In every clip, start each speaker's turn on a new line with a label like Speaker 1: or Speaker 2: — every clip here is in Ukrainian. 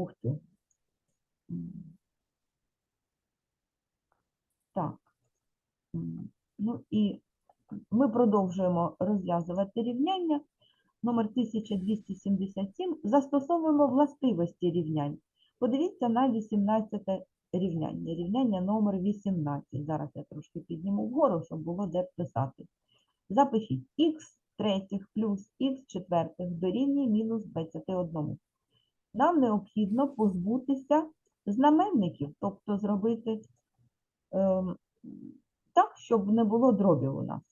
Speaker 1: Ух ти. Так. Ну і ми продовжуємо розв'язувати рівняння. Номер 1277. Застосовуємо властивості рівнянь. Подивіться на 18 рівняння. Рівняння номер 18. Зараз я трошки підніму вгору, щоб було де писати. Запишіть х третіх плюс х четвертих дорівнює мінус 21. Нам необхідно позбутися знаменників, тобто зробити ем, так, щоб не було дробів у нас.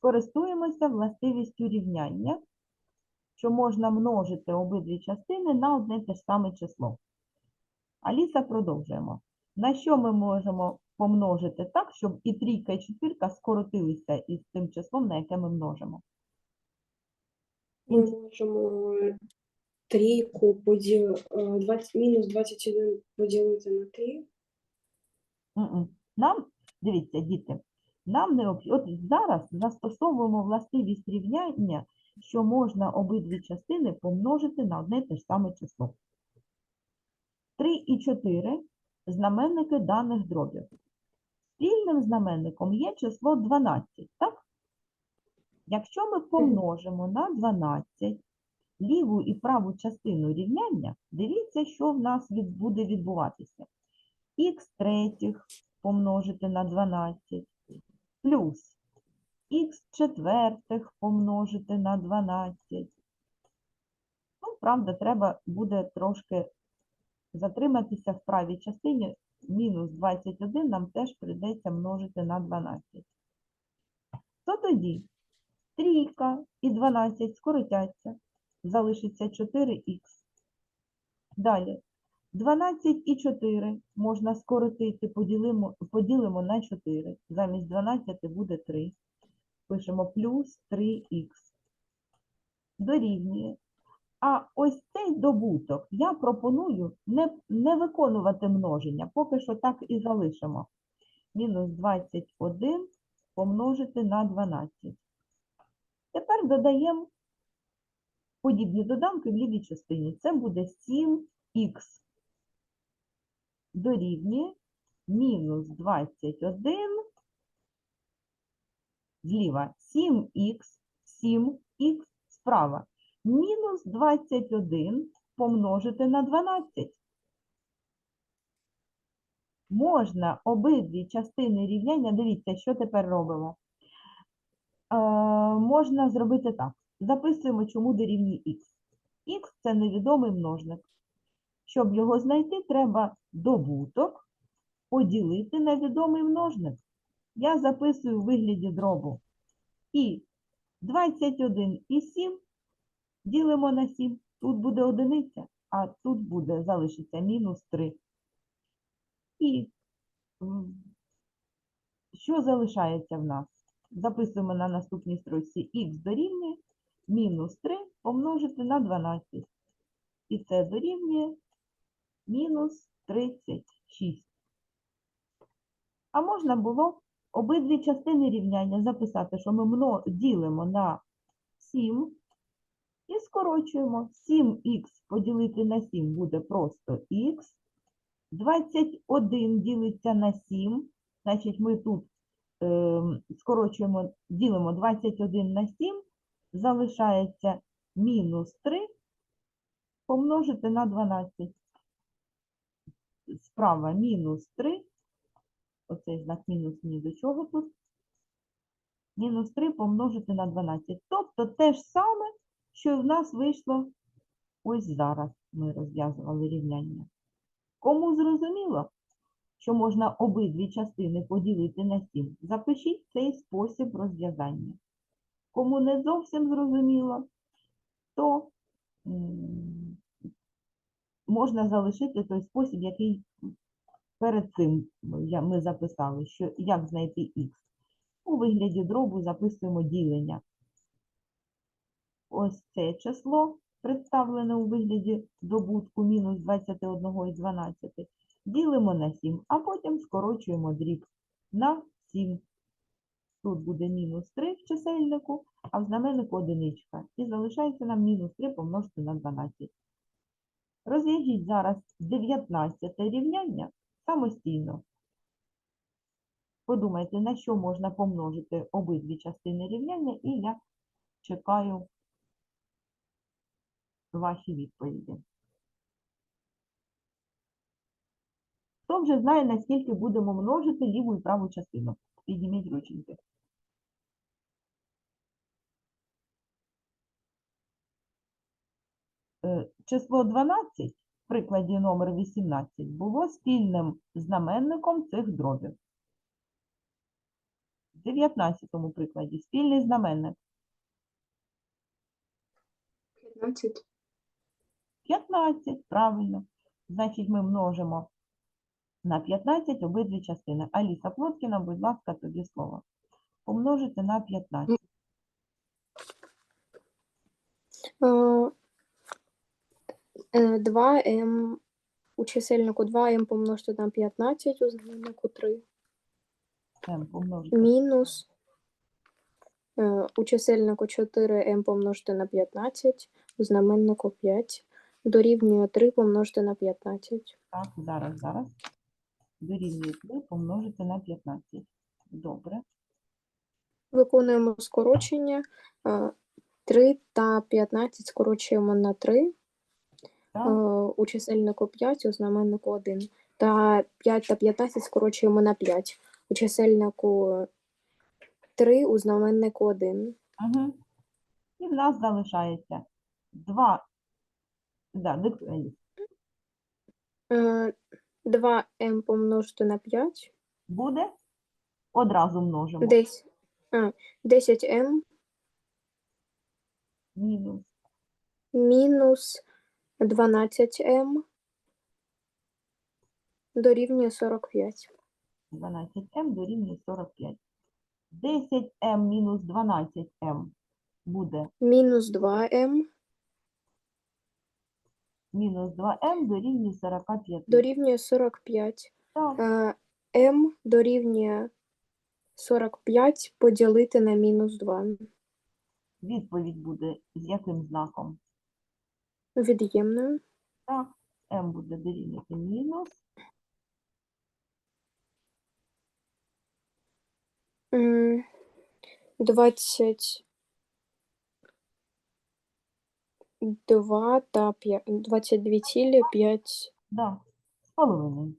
Speaker 1: Користуємося властивістю рівняння, що можна множити обидві частини на одне те ж саме число. Аліса продовжуємо. На що ми можемо помножити так, щоб і трійка, і четвірка скоротилися із тим числом, на яке ми множимо?
Speaker 2: Ми можемо трійку поділ... е, 20... мінус 21 поділити на 3.
Speaker 1: Мгм. Нам, дивіться, діти, нам необхідно, от зараз застосовуємо властивість рівняння, що можна обидві частини помножити на одне те ж саме число. 3 і 4 – знаменники даних дробів. Спільним знаменником є число 12, так? Якщо ми помножимо на 12 ліву і праву частину рівняння, дивіться, що в нас буде відбуватися х третіх помножити на 12 плюс х четвертих помножити на 12. Ну, правда, треба буде трошки затриматися в правій частині. Мінус 21 нам теж прийдеться множити на 12. То тоді трійка і 12 скоротяться, залишиться 4х. Далі 12 і 4 можна скоротити, поділимо, поділимо на 4. Замість 12 буде 3. Пишемо плюс 3х. Дорівнює. А ось цей добуток я пропоную не, не виконувати множення, поки що так і залишимо. Мінус 21 помножити на 12. Тепер додаємо подібні доданки в лівій частині. Це буде 7х дорівнює мінус 21 зліва 7х, 7х справа. Мінус 21 помножити на 12. Можна обидві частини рівняння, дивіться, що тепер робимо. Е, можна зробити так. Записуємо, чому дорівнює х. Х – це невідомий множник. Щоб його знайти, треба добуток поділити на відомий множник. Я записую в вигляді дробу. І 21 і 7 ділимо на 7. Тут буде одиниця, а тут буде, залишиться мінус 3. І що залишається в нас? Записуємо на наступній строчці х дорівнює мінус 3 помножити на 12. І це дорівнює мінус 36. А можна було обидві частини рівняння записати, що ми ділимо на 7 і скорочуємо. 7х поділити на 7 буде просто х. 21 ділиться на 7, значить ми тут скорочуємо, ділимо 21 на 7, залишається мінус 3 помножити на 12. Справа мінус 3, оцей знак мінус ні до чого тут. Мінус 3 помножити на 12. Тобто те ж саме, що і в нас вийшло ось зараз. Ми розв'язували рівняння. Кому зрозуміло, що можна обидві частини поділити на 7, запишіть цей спосіб розв'язання. Кому не зовсім зрозуміло, то можна залишити той спосіб, який перед цим ми записали, що як знайти х. У вигляді дробу записуємо ділення. Ось це число, представлене у вигляді добутку мінус 21 і 12, ділимо на 7, а потім скорочуємо дріб на 7. Тут буде мінус 3 в чисельнику, а в знаменнику одиничка. І залишається нам мінус 3 помножити на 12. Розв'яжіть зараз 19 рівняння самостійно. Подумайте, на що можна помножити обидві частини рівняння, і я чекаю ваші відповіді. Хто вже знає, наскільки будемо множити ліву і праву частину? Підніміть рученьки. Е, Число 12 в прикладі номер 18 було спільним знаменником цих дробів. В 19 прикладі спільний знаменник
Speaker 2: 15.
Speaker 1: 15, правильно. Значить, ми множимо на 15 обидві частини. Аліса Плоткіна, будь ласка, тобі слово. Помножити на 15.
Speaker 3: Е, 2m у чисельнику 2m помножити на 15 у знаменнику 3
Speaker 1: М помножити.
Speaker 3: мінус е, у чисельнику 4m помножити на 15 у знаменнику 5 дорівнює 3 помножити на 15.
Speaker 1: Так, зараз, зараз. Дорівнює 3 помножити на 15. Добре.
Speaker 3: Виконуємо скорочення. е, 3 та 15 скорочуємо на 3.
Speaker 1: Так,
Speaker 3: Е, у чисельнику 5, у знаменнику 1. Та 5 та 15 скорочуємо на 5. У чисельнику 3, у знаменнику 1.
Speaker 1: угу. І в нас залишається 2. Да, диктуй,
Speaker 3: Е, 2m помножити на 5.
Speaker 1: Буде? Одразу множимо.
Speaker 3: Десь, а, 10m
Speaker 1: Мінус.
Speaker 3: мінус 12m дорівнює 45.
Speaker 1: 12m дорівнює 45. 10m мінус 12m буде
Speaker 3: Мінус 2m
Speaker 1: мінус 2m дорівнює 45.
Speaker 3: дорівнює 45.
Speaker 1: Так,
Speaker 3: Е, m дорівнює 45 поділити на мінус 2.
Speaker 1: відповідь буде з яким знаком?
Speaker 3: Від'ємною.
Speaker 1: Так, m буде дорівнювати мінус
Speaker 3: М, 22 та 5, 22 цілі 5.
Speaker 1: Да, з половиною.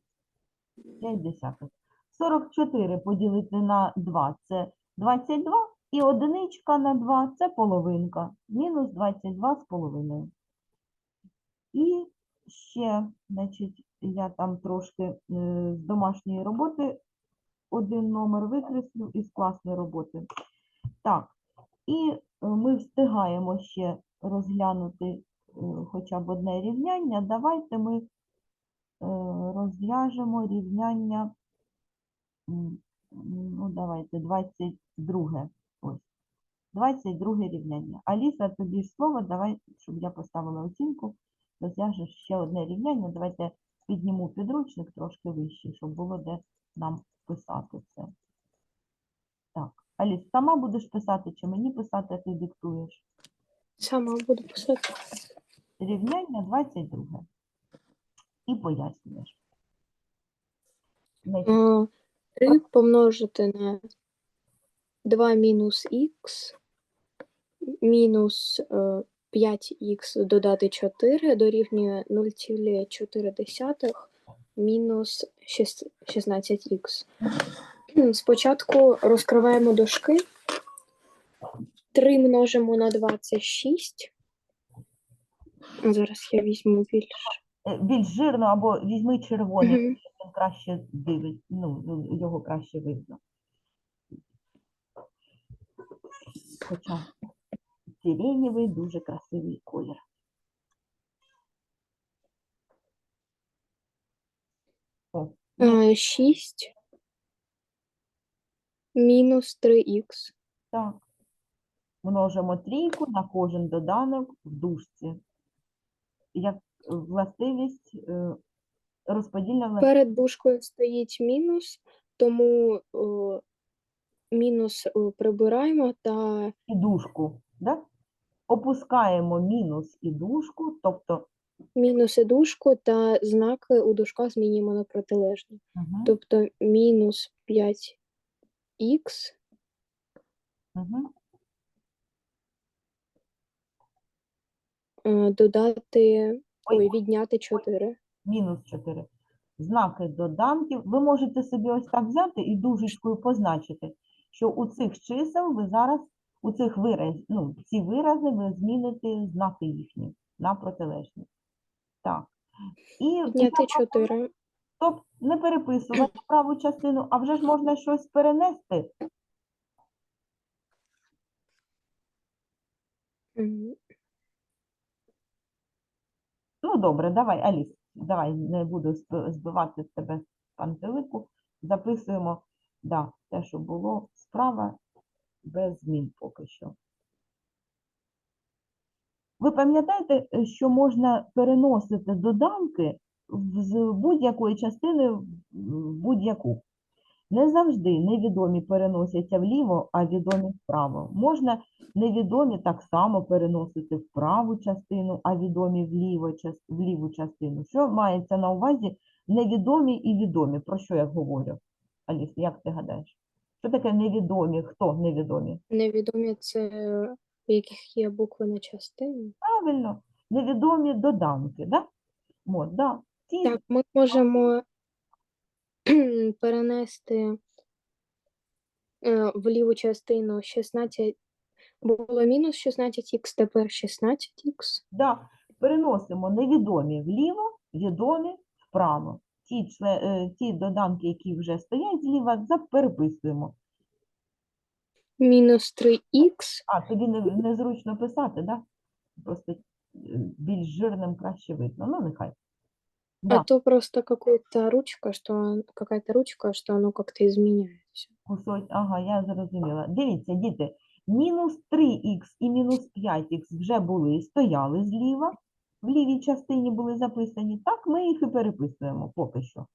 Speaker 1: 5 десятих. 44 поділити на 2 – це 22, і одиничка на 2 – це половинка. Мінус 22 з половиною. І ще, значить, я там трошки е, з домашньої роботи один номер викреслю із класної роботи. Так, і е, ми встигаємо ще розглянути е, хоча б одне рівняння. Давайте ми е, розв'яжемо рівняння, ну давайте, 22. Ось. 22 рівняння. Аліса, тобі слово, давай, щоб я поставила оцінку, розв'яжеш ще одне рівняння. Давайте підніму підручник трошки вище, щоб було де нам писати це. Так, Аліс, сама будеш писати, чи мені писати, а ти диктуєш?
Speaker 3: Сама буду писати.
Speaker 1: Рівняння 22. І пояснюєш. Значить,
Speaker 3: 3 помножити на 2 мінус х мінус 5х додати 4 дорівнює 0,4 мінус 16х. Спочатку розкриваємо дошки. 3 множимо на 2 це 6. Зараз я візьму більш.
Speaker 1: е, більш жирно або візьми червоний,
Speaker 3: Мгм.
Speaker 1: він краще дивить, ну, ну, його краще видно. Хоча сиренєвий дуже красивий колір. О, є,
Speaker 3: 6 мінус 3х.
Speaker 1: так. Множимо трійку на кожен доданок в дужці. Як властивість, е, розподільна властивість.
Speaker 3: Перед дужкою стоїть мінус, тому о, мінус о, прибираємо та
Speaker 1: і дужку, да? Опускаємо мінус і дужку, тобто
Speaker 3: мінуси дужку та знаки у дужках змінюємо на протилежні.
Speaker 1: Угу.
Speaker 3: Тобто мінус 5х
Speaker 1: Угу.
Speaker 3: Додати,
Speaker 1: Ой,
Speaker 3: ой, відняти 4.
Speaker 1: мінус 4. Знаки доданків. Ви можете собі ось так взяти і дужечкою позначити, що у цих чисел ви зараз, у цих вираз, ну, ці вирази ви зміните знаки їхні на протилежні. Так. І
Speaker 3: Відняти 4.
Speaker 1: Тобто не переписувати праву частину, а вже ж можна щось перенести.
Speaker 3: М,
Speaker 1: Ну, добре, давай, Аліс, давай, не буду збивати з тебе з пантелику. Записуємо, да, те, що було справа, без змін поки що. Ви пам'ятаєте, що можна переносити доданки з будь-якої частини в будь-яку? Не завжди невідомі переносяться вліво, а відомі вправо. Можна невідомі так само переносити в праву частину, а відомі вліво, час- в ліву частину. Що мається на увазі невідомі і відомі? Про що я говорю? Аліс, як ти гадаєш? Що таке невідомі? Хто невідомі?
Speaker 3: Невідомі це в яких є букви на частину.
Speaker 1: Правильно, невідомі доданки, да? От, да. Ті
Speaker 3: Так, ми можемо перенести е, в ліву частину 16. Було мінус 16х, тепер 16х.
Speaker 1: Да, переносимо невідомі вліво, відомі вправо. Ті, чле, е, ті доданки, які вже стоять зліва, за- переписуємо.
Speaker 3: Мінус 3х.
Speaker 1: А, тобі не, незручно писати, да? Просто е, більш жирним краще видно. Ну, нехай.
Speaker 3: А
Speaker 1: Да,
Speaker 3: то просто какая-то ручка, что он- какая-то ручка, что оно как-то изменяется.
Speaker 1: кусок, ага, я зрозуміла. Дивіться, діти, мінус 3х і мінус 5х вже були, стояли зліва, в лівій частині були записані. Так, ми їх і переписуємо поки що.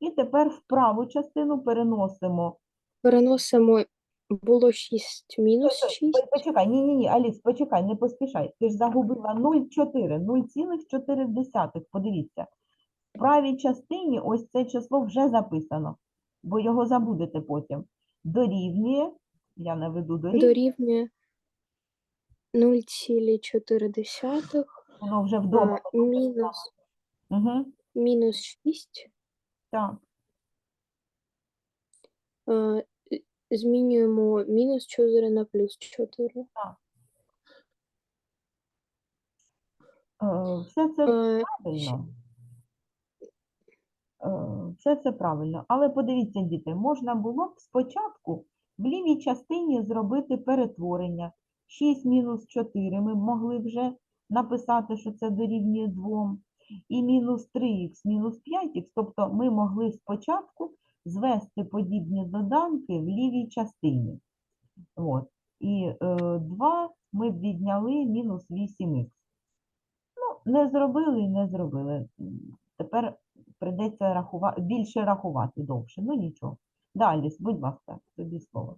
Speaker 1: І тепер в праву частину переносимо
Speaker 3: Переносимо було 6 мінус
Speaker 1: Стой,
Speaker 3: 6.
Speaker 1: стой, Почекай, ні, ні, ні, Аліс, почекай, не поспішай. Ти ж загубила 0,4, 0,4. Подивіться. В правій частині ось це число вже записано, бо його забудете потім. Дорівнює, я наведу дорівнює,
Speaker 3: Дорівнює 0,4.
Speaker 1: воно вже вдома.
Speaker 3: а, Мінус,
Speaker 1: Угу,
Speaker 3: мінус 6.
Speaker 1: так,
Speaker 3: Змінюємо мінус 4 на плюс 4.
Speaker 1: е, все це
Speaker 3: А,
Speaker 1: правильно. Е, Все це правильно. Але подивіться, діти, можна було б спочатку в лівій частині зробити перетворення. 6 мінус 4 ми могли вже написати, що це дорівнює 2. І мінус 3х мінус 5х, тобто ми могли спочатку звести подібні доданки в лівій частині. От. І е, 2 ми б відняли мінус 8х. Ну, не зробили і не зробили. Тепер прийдеться рахувати, більше рахувати довше. Ну нічого. Далі, будь ласка, тобі слово.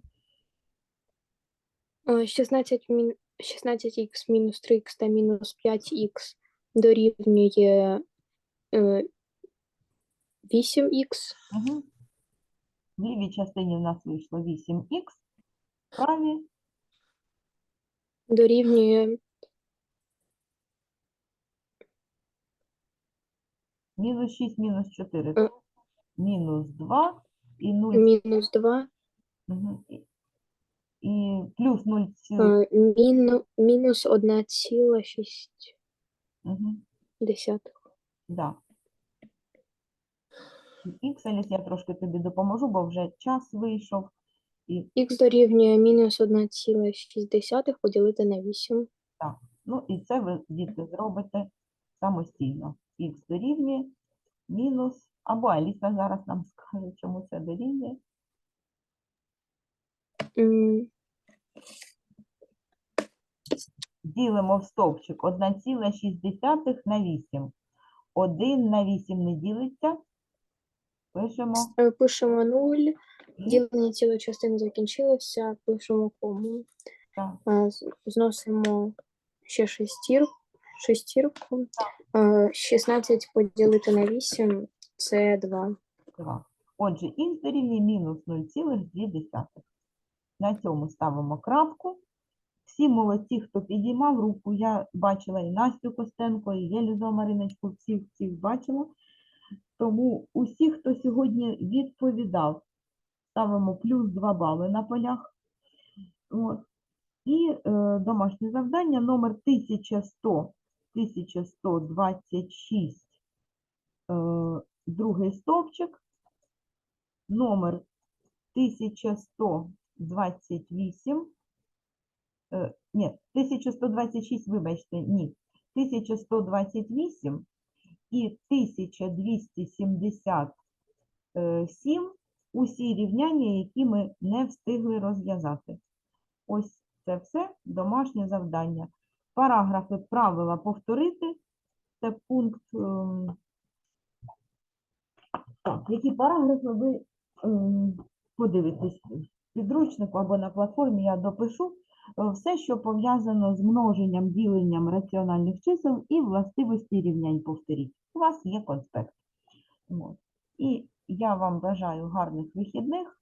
Speaker 3: 16 мін- 16х мінус 3х та мінус 5х дорівнює е, 8х.
Speaker 1: Угу. В лівій частині в нас вийшло 8х, в правій
Speaker 3: дорівнює
Speaker 1: мінус 6, мінус 4.
Speaker 3: Е.
Speaker 1: Мінус 2 і 0,
Speaker 3: мінус 2,
Speaker 1: угу. і, і плюс 0,
Speaker 3: а, міну, мінус 1,6.
Speaker 1: угу. Да. Аліс, я трошки тобі допоможу, бо вже час вийшов.
Speaker 3: Х дорівнює мінус 1,6 поділити на 8.
Speaker 1: Так, Ну, і це ви, діти, зробите самостійно. Х дорівнює мінус, або Аліса зараз нам скаже, чому це дорівнює.
Speaker 3: М,
Speaker 1: Ділимо в стовпчик 1,6 на 8. 1 на 8 не ділиться. Пишемо.
Speaker 3: е, Пишемо 0, ділення цілої частини закінчилося, пишемо кому.
Speaker 1: так,
Speaker 3: з- Зносимо ще шестірку, шестірку. Е, 16 поділити на 8 це 2.
Speaker 1: Два. Отже, х дорівнює мінус 0,2. На цьому ставимо крапку. Всі молодці, хто підіймав руку, я бачила і Настю Костенко, і Єлізу Мариночку, всіх всіх бачила. Тому усі, хто сьогодні відповідав, ставимо плюс 2 бали на полях. От. І е, домашнє завдання номер 1100, 1126, е, другий стовпчик, номер 1128, е, ні, 1126, вибачте, ні, 1128 і 1277 усі рівняння, які ми не встигли розв'язати. Ось це все домашнє завдання. Параграфи правила повторити. Це пункт. ем, Так, які параграфи ви ем, подивитесь підручнику або на платформі, я допишу. Е, Все, що пов'язано з множенням, діленням раціональних чисел і властивості рівнянь повторіть. У вас є конспект. І я вам бажаю гарних вихідних.